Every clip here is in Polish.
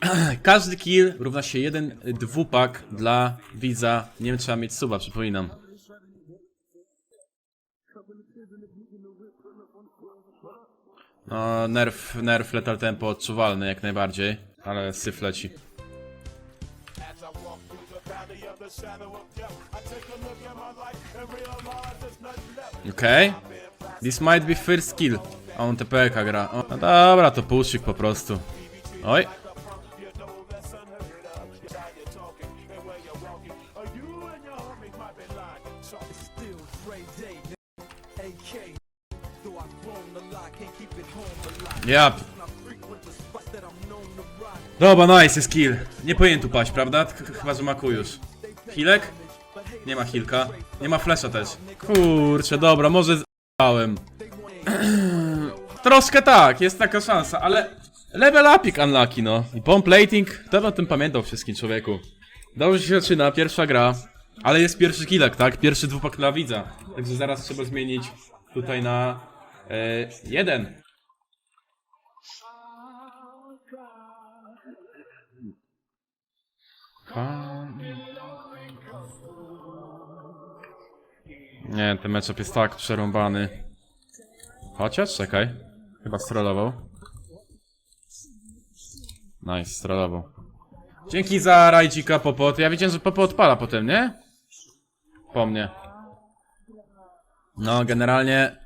Każdy kill równa się jeden dwupak dla widza. Nie wiem, trzeba mieć suba, przypominam. No, nerf, nerf Lethal Tempo odczuwalny jak najbardziej, ale syf leci. Okej. This might be first kill. A on TPK gra. O, no dobra, to puszik po prostu. Oj. Ja. Dobra, nice, jest kill. Nie powinien tu paść, prawda? Ch- Chyba, że. Hilek? Nie ma hilka. Nie ma flesza też. Kurczę, dobra, może z***ałem. Troszkę tak, jest taka szansa, ale level upik unlucky, no. I bomb plating, kto by o tym pamiętał wszystkim człowieku. Dobrze się zaczyna, pierwsza gra, ale jest pierwszy killek, tak? Pierwszy dwupak dla widza. Także zaraz trzeba zmienić tutaj na e, jeden. Nie, ten matchup jest tak przerąbany. Chociaż, czekaj. Chyba strollował. Nice, strollował. Dzięki za rajdzika, Popot. Ja wiedziałem, że Popo odpala potem, nie? Po mnie. No, generalnie...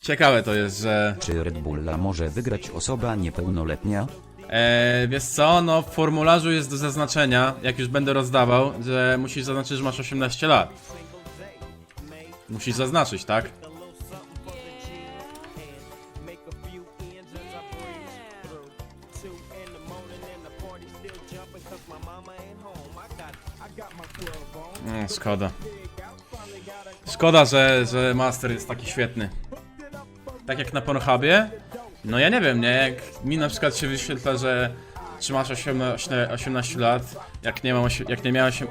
Ciekawe to jest, że... Czy Red Bulla może wygrać osoba niepełnoletnia? E, wiesz co, no w formularzu jest do zaznaczenia, jak już będę rozdawał, że musisz zaznaczyć, że masz 18 lat. Musisz zaznaczyć, tak? Mm, szkoda. Szkoda, że, że Master jest taki świetny. Tak jak na Pornhubie, no ja nie wiem, nie? Jak mi na przykład się wyświetla, że czy masz 18, 18 lat, jak nie mam, jak nie miałem 8...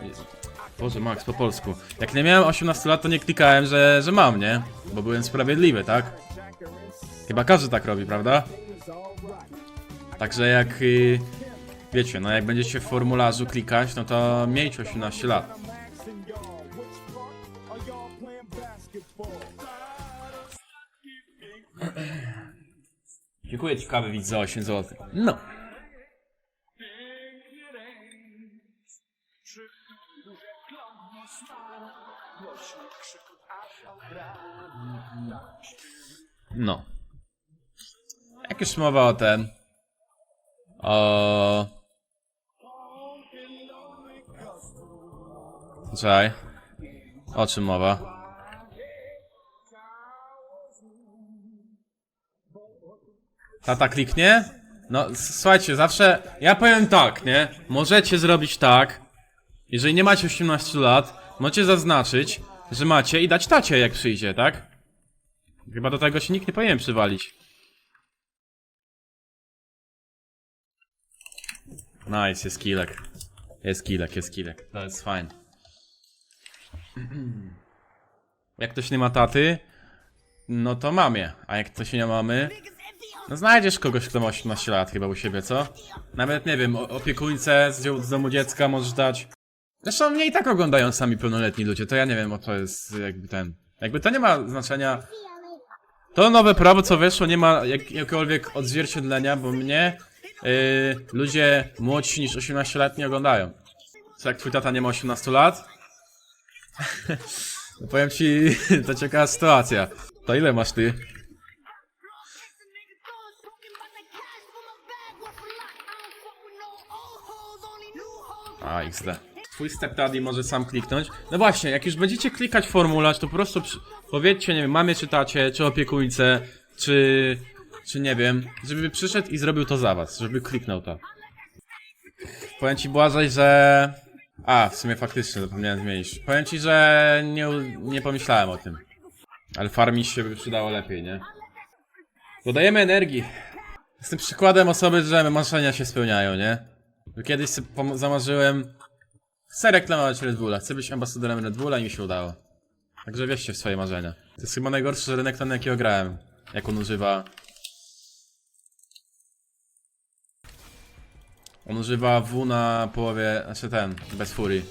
Boże, Max, po polsku. Jak nie miałem 18 lat, to nie klikałem, że, że mam, nie? Bo byłem sprawiedliwy, tak? Chyba każdy tak robi, prawda? Także jak... y, wiecie, no jak będziecie w formularzu klikać, no to miejcie 18 lat. Dziękuję ci kawy widz za 8 zł. No. No. Jak już mowa o ten. O. O czym mowa? Tata kliknie? No, słuchajcie, zawsze. Ja powiem tak, nie? Możecie zrobić tak. Jeżeli nie macie 18 lat, możecie zaznaczyć, że macie i dać tacie, jak przyjdzie, tak? Chyba do tego się nikt nie powinien przywalić. Nice, jest kilek. Jest kilek, jest kilek. To jest fajne. Jak ktoś nie ma taty, no to mamie. A jak ktoś nie mamy, no znajdziesz kogoś, kto ma 18 lat chyba u siebie, co? Nawet nie wiem, o- opiekuńcę z, z domu dziecka możesz dać. Zresztą mnie i tak oglądają sami pełnoletni ludzie, to ja nie wiem, o to jest jakby ten... Jakby to nie ma znaczenia... To nowe prawo, co weszło, nie ma jak, jakiegokolwiek odzwierciedlenia, bo mnie yy, ludzie młodsi niż 18 lat nie oglądają. Co jak twój tata nie ma 18 lat? no powiem ci, to ciekawa sytuacja. To ile masz ty? A, XD. Twój stepdaddy może sam kliknąć. No właśnie, jak już będziecie klikać formularz, to po prostu przy... powiedzcie, nie wiem, mamie czy tacie, czy opiekuńce, czy... czy nie wiem, żeby przyszedł i zrobił to za was, żeby kliknął to. Powiem ci, Błażej, że... A, w sumie faktycznie zapomniałem zmienić. Powiem ci, że nie, nie pomyślałem o tym. Ale farmić się by przydało lepiej, nie? Dodajemy energii. Jestem przykładem osoby, że marzenia się spełniają, nie? Kiedyś zamarzyłem Chcę reklamować Red Bulla, chcę być ambasadorem Red Bulla i mi się udało. Także wierzcie w swoje marzenia. To jest chyba najgorszy rynek, na jakiego grałem. Jak on używa... On używa W na połowie, znaczy ten, bez furii.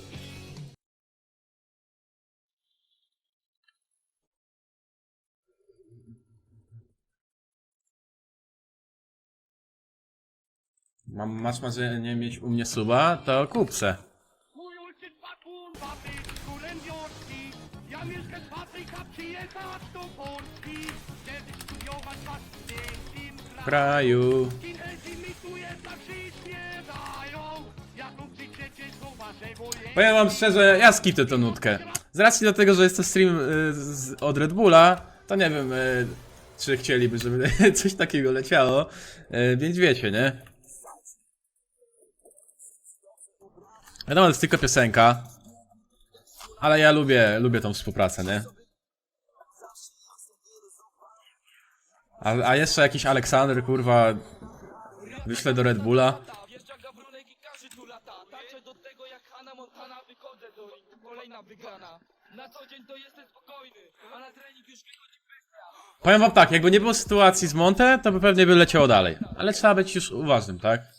Mam, masz marzenie mieć u mnie suba? To kup se. Kraju. Powiem wam szczerze, ja skipnę tę nutkę. Z racji do tego, że jest to stream y, z, od Red Bulla, to nie wiem, y, czy chcieliby, żeby coś takiego leciało. Y, więc wiecie, nie? Wiadomo, to jest tylko piosenka. Ale ja lubię, lubię tą współpracę, nie? A, a jeszcze jakiś Aleksander, kurwa, wyślę do Red Bulla. Powiem wam tak, jakby nie było sytuacji z Monte, to by pewnie by leciało dalej. Ale trzeba być już uważnym, tak?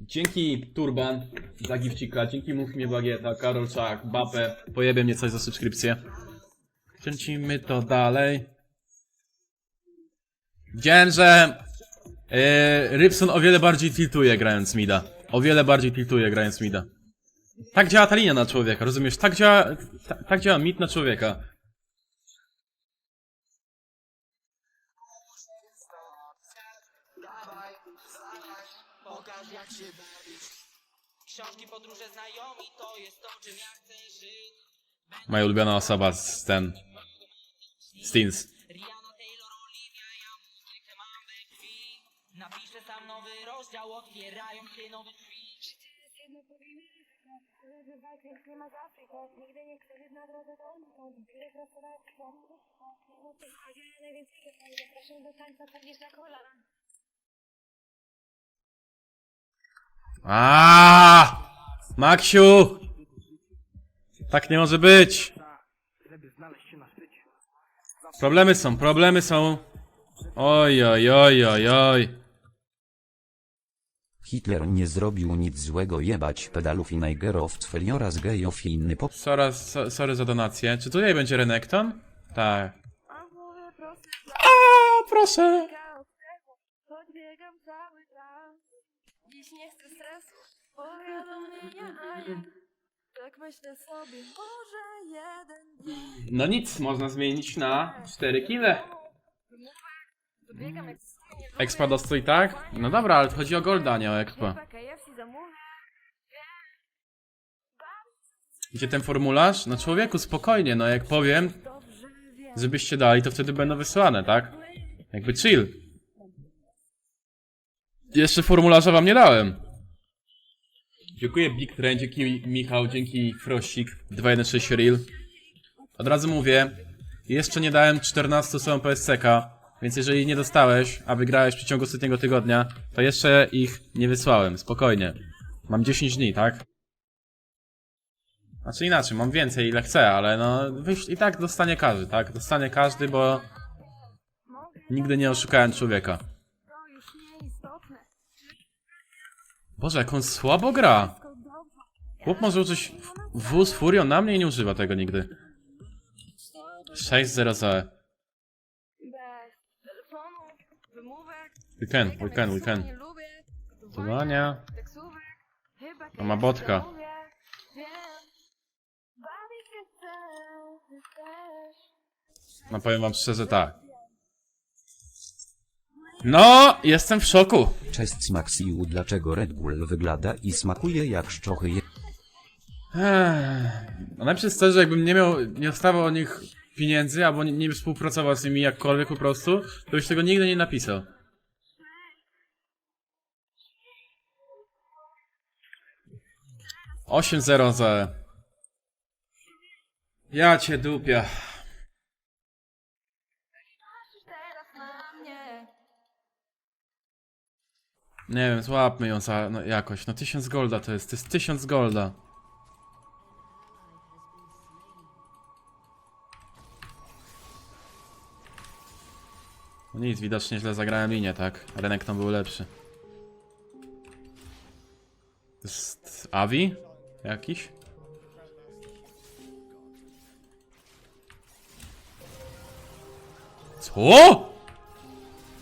Dzięki Turban za gifcika, dzięki Mówmy Bagieta, Karol Czak, Bapę, pojebie mnie coś za subskrypcję. Kręcimy to dalej. Widziałem, że yy, Rybson o wiele bardziej tiltuje grając mida. O wiele bardziej tiltuje grając mida. Tak działa ta linia na człowieka, rozumiesz? Tak działa, ta, tak działa mid na człowieka. Podróże, znajomi To jest to czym ja chcę żyć Moja ulubiona osoba z ten... Stins. Rihanna, Taylor, Olivia Ja muzykę mam we krwi Napiszę sam nowy rozdział Otwierają się nowe drzwi Jedno powinny że walka już nie ma z Afryką. Nigdy nie na drodze do Unii. Tyle. No to chodzi najwięcej pytań. Zapraszam do tańca Paryża Króla. A, Maksiu! Tak nie może być. Problemy są, problemy są. Oj, oj, oj, oj, oj. Hitler nie zrobił nic złego jebać pedalów i najgerowców Feliora gejów i inny pop. Sorry, so, sorry za donację. Czy tutaj będzie Renekton? Tak. A proszę. Podbiegam cały czas. Dziś nie chcę stresu. Powiadomienia, a ja tak myślę sobie. Może jeden dzień. No nic, można zmienić na 4 kile. Biegam jak Expa dostój, tak? No dobra, ale to chodzi o Golda, a nie o Expa. KFC zamówię. Gdzie ten formularz? No człowieku, spokojnie, no jak powiem, Dobrze wiem. żebyście dali, to wtedy będą wysyłane, tak? Jakby chill. Jeszcze formularza wam nie dałem. Dziękuję Big Train, dzięki Michał, dzięki Frościk, 216 Real. Od razu mówię, jeszcze nie dałem 14 osobom PSCK, więc jeżeli nie dostałeś, a wygrałeś w przeciągu ostatniego tygodnia, to jeszcze ich nie wysłałem, spokojnie. Mam 10 dni, tak? Znaczy inaczej, mam więcej ile chcę, ale no i tak dostanie każdy, tak? Dostanie każdy, bo nigdy nie oszukałem człowieka. To już nieistotne. Boże, jak on słabo gra. Chłop może użyć W z Furią na mnie i nie używa tego nigdy. 6-0 za E. We can, we can, we can. Chyba No ma botka. No powiem wam szczerze tak. No, jestem w szoku. Cześć Maxiu dlaczego Red Bull wygląda i smakuje jak szczochy je... No najpierw jest to, że jakbym nie miał, nie dostawał o nich pieniędzy, albo nie, nie współpracował z nimi jakkolwiek po prostu, to byś tego nigdy nie napisał. Osiem zero za... Ja cię dupię. Nie wiem, złapmy ją za no, jakoś. No 1000 golda to jest, to jest 1000 golda. No nic, widocznie źle zagrałem linię, tak? Renek tam był lepszy. To jest Avi? Jakiś? Co?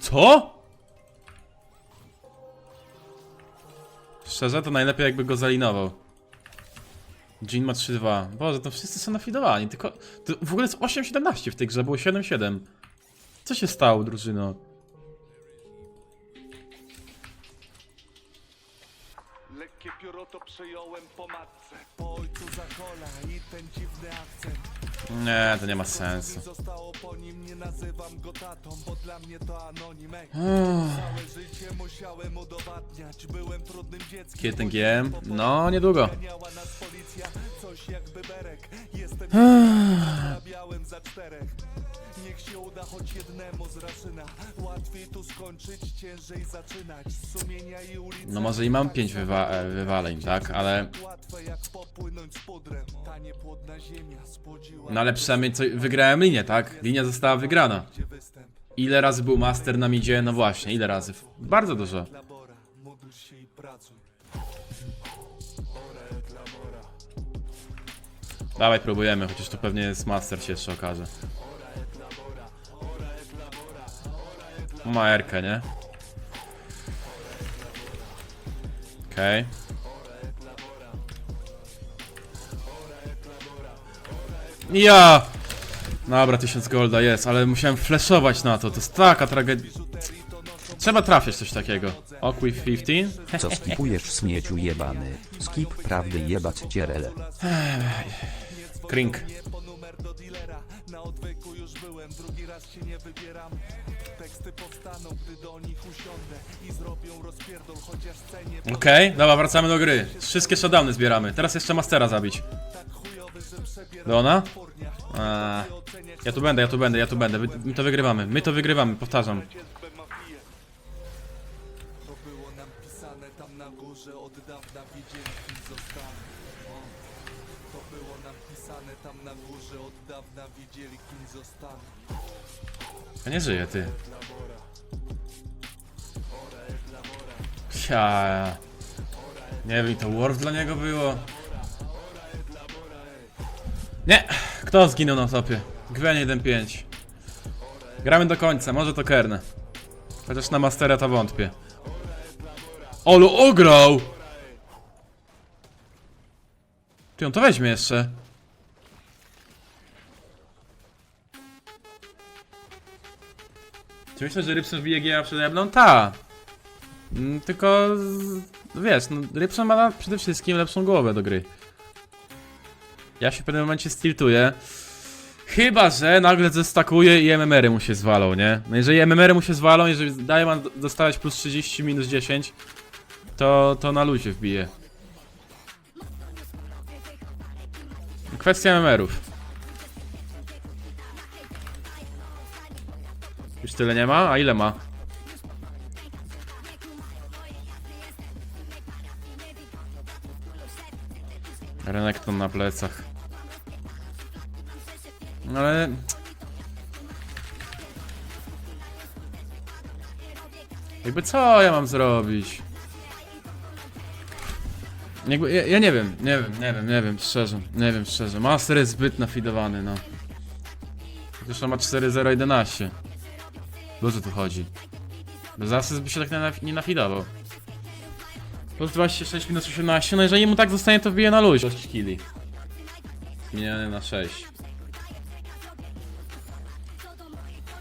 Co? Szczerze, to najlepiej jakby go zalinował. Jean ma 3-2. Boże, to wszyscy są nafidowani, tylko... To w ogóle jest 8-17 w tej grze, było 7-7. Co się stało, drużyno? Lekkie pióro to przejąłem po matce Po ojcu zakola i ten dziwny akcent Nie, to nie ma sensu. Kiedy GM? No, niedługo. Niech się uda choć jednemu z raszyna Łatwiej tu skończyć, ciężej zaczynać Z Sumienia i ulicy No może i mam 5 wywa e, wywaleń, tak? Ale... Łatwe jak popłynąć z pudrem Tanie płodna ziemia spłodziła No ale przynajmniej co, wygrałem linię, tak? Linia została wygrana. Gdzie występ Ile razy był master na midzie? No właśnie, ile razy? Bardzo dużo. labora Módl się i pracuj Dawaj, próbujemy, chociaż to pewnie jest master się jeszcze okaże. Ma Erkę, nie? Okej. Ja! Dobra, 1000 golda jest, ale musiałem flashować na to, to jest taka tragedia. Trzeba trafiać coś takiego. Okwi 15? Co skipujesz śmieciu jebany? Skip prawdy jebać cierele. Krink. Po numer do dealera Na odwyku już byłem, drugi raz się nie wybieram Teksty powstaną, gdy do nich usiądę I zrobią rozpierdol, chociaż cenię Okej, dobra, wracamy do gry. Wszystkie shutdowny zbieramy. Teraz jeszcze mastera zabić. tak chujowy, że porniach Eee, ja tu będę, ja tu będę, ja tu będę. Wy- My to wygrywamy, my to wygrywamy, powtarzam. mafiję To było nam pisane tam na górze Od dawna wiedzieli kim zostanę o. To było nam pisane tam na górze Od dawna wiedzieli kim zostanę Ja nie żyję, ty. Ja. Nie wiem, to Worf dla niego było. Nie! Kto zginął na topie? Gwen 1-5. Gramy do końca, może to Kerne. Chociaż na Mastera to wątpię. Olu ograł! Ty to weźmie jeszcze. Czy myślę, że Rybson wbije GA przede mną? Ta. Mm, Tylko, wiesz, no, Rybson ma przede wszystkim lepszą głowę do gry. Ja się w pewnym momencie stiltuję. Chyba, że nagle zestakuje i MMR-y mu się zwalą, nie? No jeżeli MMR-y mu się zwalą, jeżeli daje man dostawać plus 30, minus 10, to, to na luzie wbije. Kwestia MMR-ów. Już tyle nie ma? A ile ma? Renekton na plecach. No Ale... Jakby co ja mam zrobić? Jakby, ja, ja nie wiem, nie wiem, nie wiem, nie wiem, szczerze, nie wiem, szczerze. Master jest zbyt nafidowany, no. Zresztą ma 4-0-11. Dużo tu chodzi. Bez asyst by się tak nie, naf- nie nafidował. Plus 26 minus 18, no jeżeli mu tak zostanie to wbije na luź. 6 killi. Zmieniony na 6.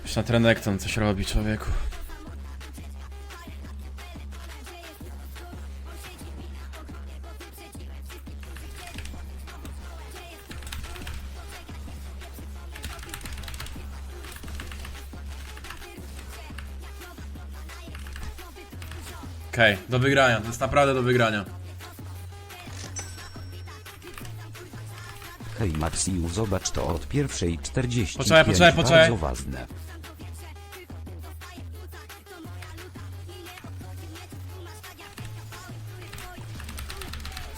Już na Trenekton coś robi człowieku. Okej, do wygrania, to jest naprawdę do wygrania. Hej Maxiu zobacz to od pierwszej 45 Poczekaj, poczekaj, poczekaj. bardzo ważne.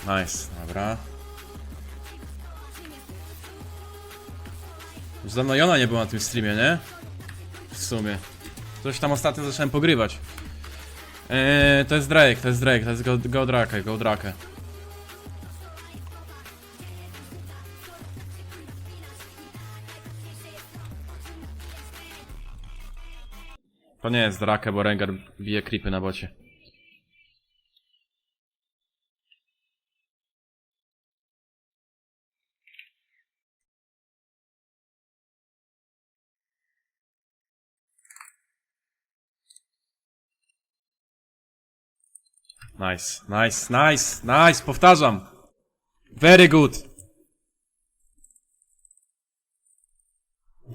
Nice, dobra. Już dawno Jona nie była na tym streamie, nie? W sumie. Coś tam ostatnio zacząłem pogrywać. Eee, to jest Drake, to jest Drake, to jest Go, go Drake, Go Drake. To nie jest Drake, bo Rengar bije creepy na bocie. Nice, nice, nice, nice, powtarzam. Very good.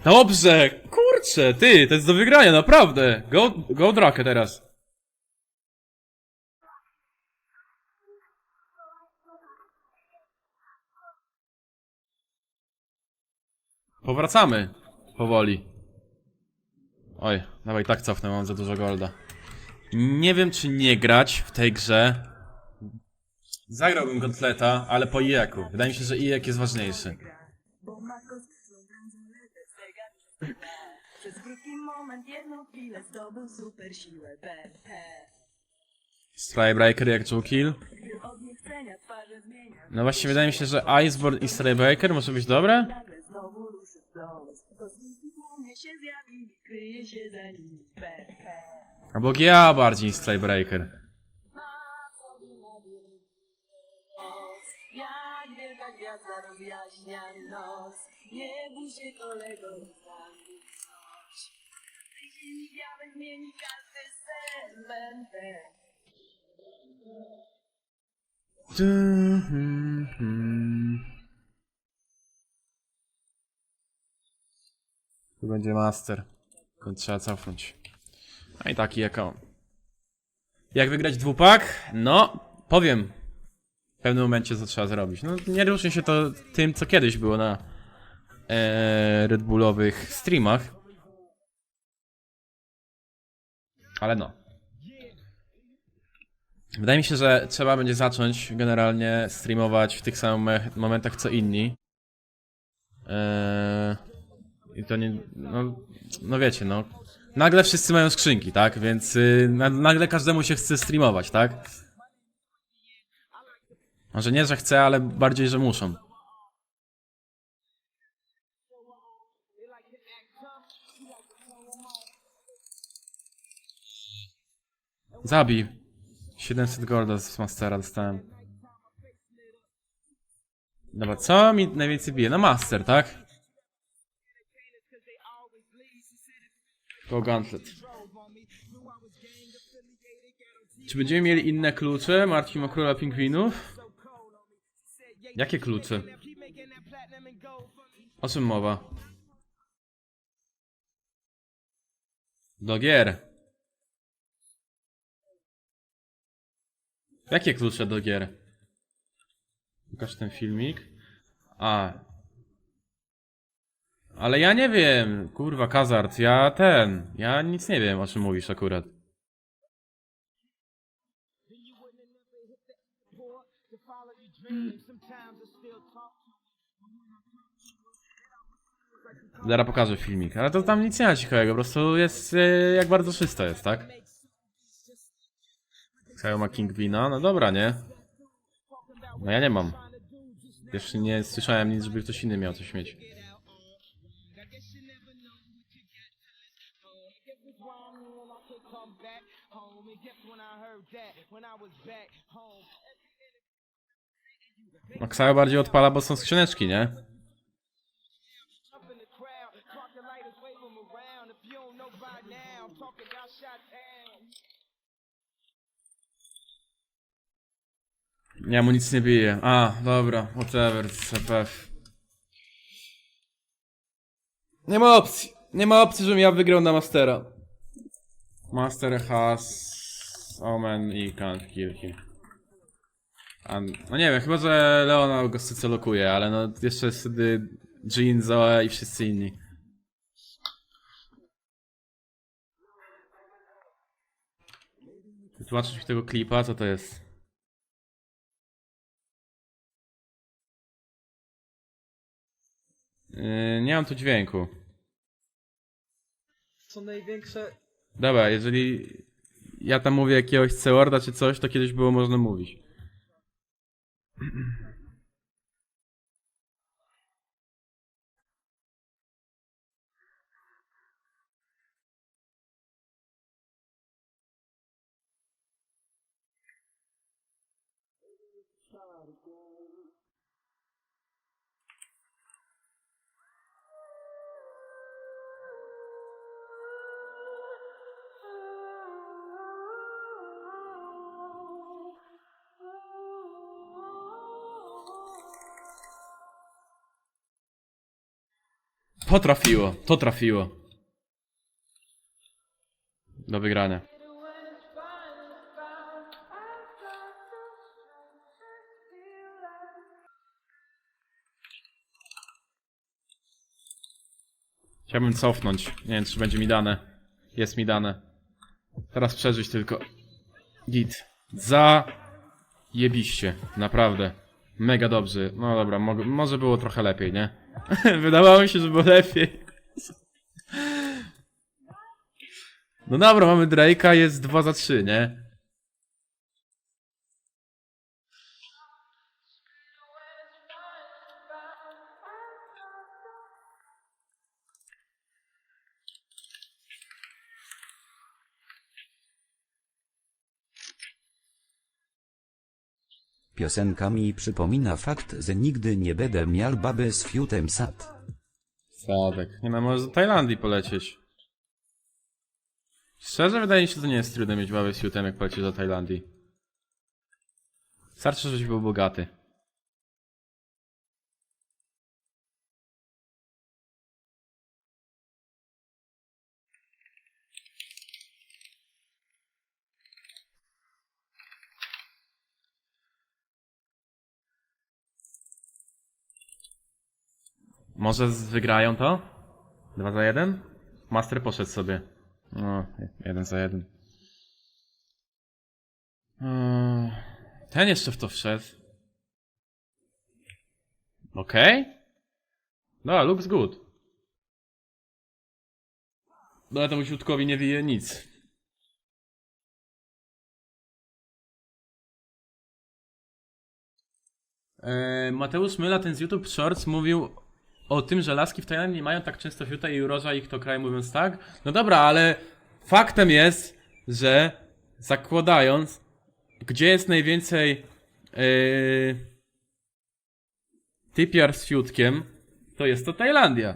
Dobrze, kurczę, ty, to jest do wygrania, naprawdę. Go, go Drake teraz. Powracamy. Powoli. Oj, dawaj tak cofnę, mam za dużo golda. Nie wiem, czy nie grać w tej grze. Zagrałbym Gauntleta, ale po IEK-u. Wydaje mi się, że IEK jest ważniejszy. Przez. Strybreaker jak twarze zmienia, No właśnie, wydaje mi się, że Iceborne i Strybreaker może być dobre? nagle znowu ruszy w dół. Kosmici tłumie się zjawili, kryje się za nimi BP. Albo GA bardziej niż. Tu będzie master. Tylko trzeba cofnąć. A i taki jak on. Jak wygrać dwupak? No, powiem. W pewnym momencie co trzeba zrobić. No, nie różni się to tym, co kiedyś było na e, Red Bullowych streamach. Ale no. Wydaje mi się, że trzeba będzie zacząć generalnie streamować w tych samych momentach co inni. Eee, I to nie. No, no wiecie, no. Nagle wszyscy mają skrzynki, tak? Więc y, na, nagle każdemu się chce streamować, tak? Może nie, że chce, ale bardziej, że muszą. Zabij. 700 golda z Mastera dostałem. Dobra, co mi najwięcej bije? No Master, tak? Go Gauntlet. Czy będziemy mieli inne klucze? Martwi ma króla pingwinów? Jakie klucze? O czym mowa? Do gier. Jakie klucze do gier? Pokaż ten filmik. A. Ale ja nie wiem, kurwa, Kazart, ja ten, ja nic nie wiem, o czym mówisz akurat. Zaraz pokażę filmik, ale to tam nic nie ma ciekawego, po prostu jest e, jak bardzo czysto jest, tak? Kajo ma Kingwina, no dobra, nie? No ja nie mam. Jeszcze nie słyszałem nic, żeby ktoś inny miał coś mieć. No Ksajo bardziej odpala, bo są skrzyneczki, nie? Nie, mu nic nie bije. A, dobra, whatever, CPF. Nie ma opcji. Nie ma opcji, żebym ja wygrał na Mastera. Master has... Omen i can't kill no nie wiem, chyba że Leona go socjolokuje, ale no jeszcze jest wtedy Jean, Zoe i wszyscy inni. Wytłumaczysz mi tego klipa, co to jest? Yy, nie mam tu dźwięku. Co największe... Dobra, jeżeli ja tam mówię jakiegoś Ceorda czy coś, to kiedyś było można mówić. To trafiło, to trafiło. Do wygrania. Chciałbym cofnąć. Nie wiem, czy będzie mi dane. Jest mi dane. Teraz przeżyć tylko. Git. Za... Jebiście. Naprawdę. Mega dobrze. No dobra, mo może było trochę lepiej, nie? Wydawało mi się, że było lepiej. No dobra, mamy Drake'a, jest 2 za 3, nie? Piosenka mi przypomina fakt, że nigdy nie będę miał baby z fiutem sad. Sadek. Nie no, może do Tajlandii polecieć. Szczerze wydaje mi się, że nie jest trudne mieć babę z siutem, jak polecieć do Tajlandii. Starczy, żebyś był bogaty. Może z- wygrają to? Dwa za jeden? Master poszedł sobie. No, jeden za jeden. Eee, Ten jeszcze w to wszedł. Okej. Okay. No, looks good. No, ale temu środkowi nie wieje nic. Eee, Mateusz Myla, ten z YouTube Shorts, mówił o tym, że laski w Tajlandii nie mają tak często fiuta i uroża ich to kraj, mówiąc tak. No dobra, ale faktem jest, że zakładając, gdzie jest najwięcej yy, typiar z fiutkiem, to jest to Tajlandia.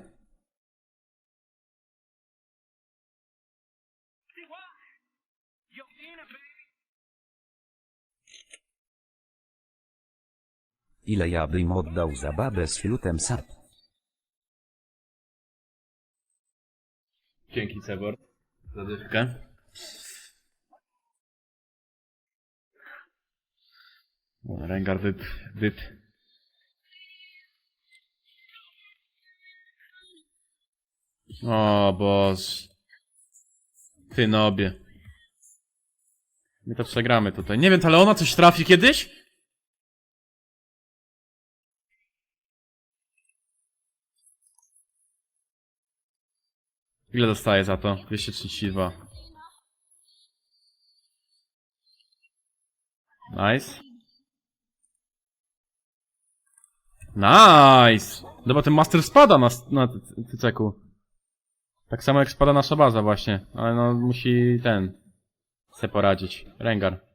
Ile ja bym oddał za babę z fiutem sad. Dzięki, Cebor. Za dywkę. Rengar dyt, dyt. O Boż. Ty nobie. My to przegramy tutaj. Nie wiem, ale ona coś trafi kiedyś? Ile dostaje za to? 232. Nice. Nice! Dobra, ten master spada na, na tyceku. Tak samo jak spada nasza baza właśnie. Ale no, musi ten... se poradzić. Rengar.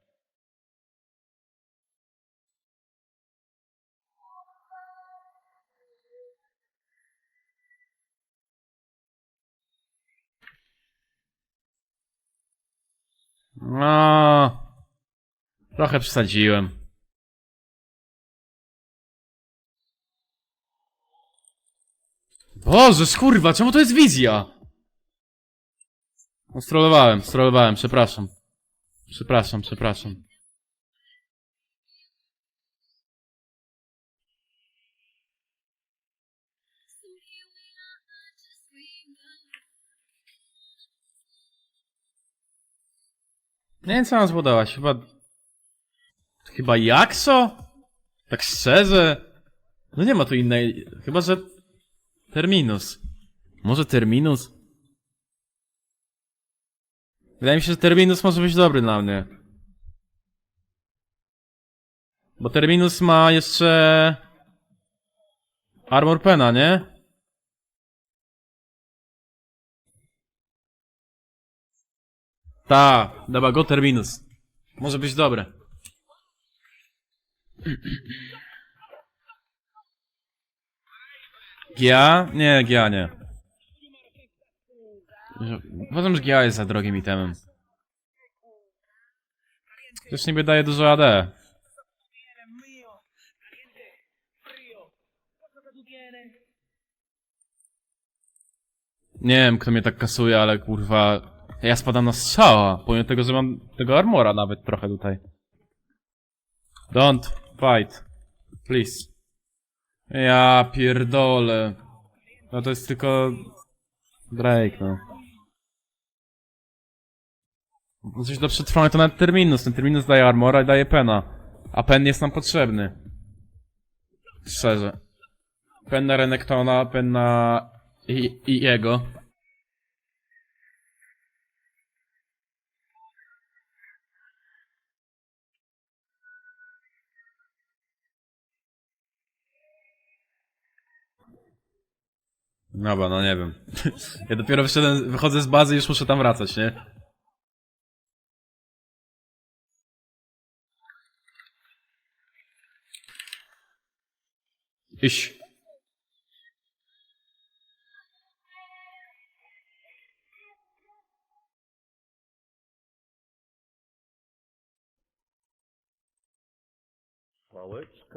No, trochę przesadziłem. Boże, skurwa, czemu to jest wizja? No, strollowałem, strollowałem, przepraszam. Przepraszam, przepraszam. Nie wiem, co nam zbudować. Chyba... Chyba Jakso? Tak szczerze? No nie ma tu innej... Chyba, że... Terminus. Może Terminus? Wydaje mi się, że Terminus może być dobry dla mnie. Bo Terminus ma jeszcze... Armor Pena, nie? Ta, dobra, go Terminus. Może być dobre. Gia? Nie, Gia nie. Uważam, że Gia jest za drogim itemem. Też niby daje dużo AD. Nie wiem, kto mnie tak kasuje, ale kurwa... Ja spadam na strzała, pomimo tego, że mam tego armora nawet trochę tutaj. Don't fight. Please. Ja pierdolę. No to jest tylko... Drake, no. Coś do przetrwania to nawet Terminus. Ten Terminus daje armora i daje pena. A pen jest nam potrzebny. Szczerze. Pen na Renektona, pen na... I, i jego. Dobra, no nie wiem. Ja dopiero wyszedłem, wychodzę z bazy i już muszę tam wracać, nie? Iść.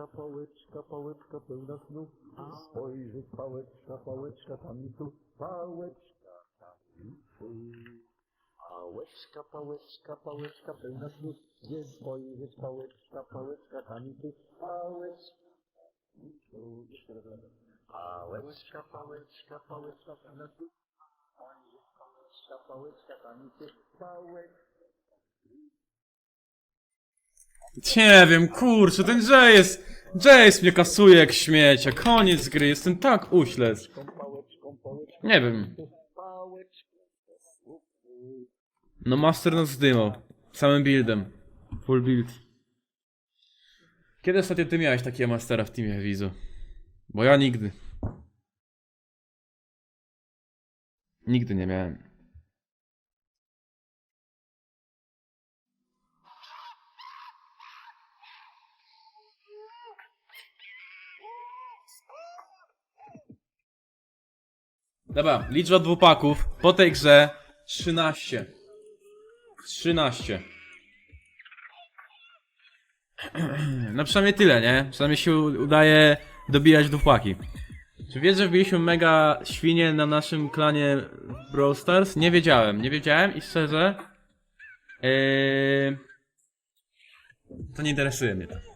Pałeczka, pałeczka, pałeczka pełna snów. Spojrzeć pałeczka, pałeczka tam i tu. Pałeczka tam i tu. Pałeczka, pałeczka, pałeczka pełna snów. Gdzie spojrzeć pałeczka, pałeczka tam i tu. Pałeczka tam i tu. Jeszcze raz. Pałeczka, pałeczka, pałeczka pełna snów. Spojrzeć pałeczka, pałeczka tam i tu. Pałeczka. Nie wiem, kurczę, ten Jace... Jace mnie kasuje jak śmiecia. Koniec gry, jestem tak uślec. Nie wiem. No Master nas zdymał. Samym buildem. Full build. Kiedy ostatnio ty miałeś takiego Mastera w teamie Wizu? Bo ja nigdy. Nigdy nie miałem. Dobra, liczba dwupaków po tej grze 13. 13. No przynajmniej tyle, nie? Przynajmniej się udaje dobijać dwupaki. Czy wiesz, że wbiliśmy mega świnie na naszym klanie Brawl Stars? Nie wiedziałem, nie wiedziałem i szczerze... Yy... To nie interesuje mnie to.